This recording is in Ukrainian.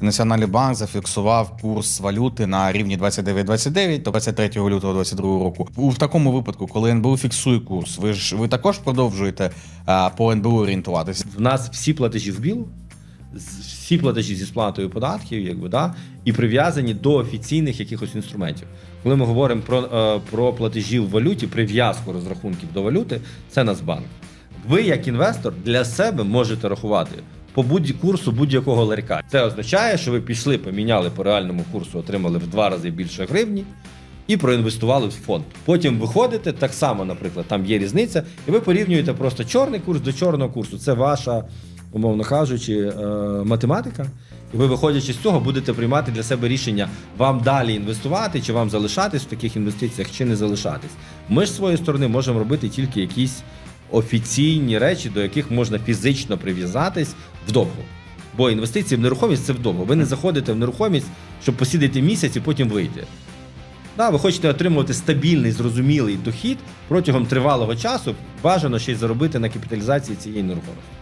Національний банк зафіксував курс валюти на рівні 29,29 до 23 лютого 2022 року. У такому випадку, коли НБУ фіксує курс, ви ж ви також продовжуєте а, по НБУ орієнтуватися. В нас всі платежі в білу, всі платежі зі сплатою податків, якби да, і прив'язані до офіційних якихось інструментів. Коли ми говоримо про, е, про платежі в валюті, прив'язку розрахунків до валюти, це Нацбанк. Ви, як інвестор, для себе можете рахувати по будь курсу будь-якого ларька. Це означає, що ви пішли, поміняли по реальному курсу, отримали в два рази більше гривні. І проінвестували в фонд. Потім виходите, так само, наприклад, там є різниця, і ви порівнюєте просто чорний курс до чорного курсу. Це ваша, умовно кажучи, е, математика. І ви, виходячи з цього, будете приймати для себе рішення, вам далі інвестувати, чи вам залишатись в таких інвестиціях, чи не залишатись. Ми ж з своєї сторони можемо робити тільки якісь офіційні речі, до яких можна фізично прив'язатись вдовго. Бо інвестиції в нерухомість це вдовго. Ви не заходите в нерухомість, щоб посідати місяць і потім вийти. Да, ви хочете отримувати стабільний, зрозумілий дохід протягом тривалого часу, бажано ще й заробити на капіталізації цієї нерухомості.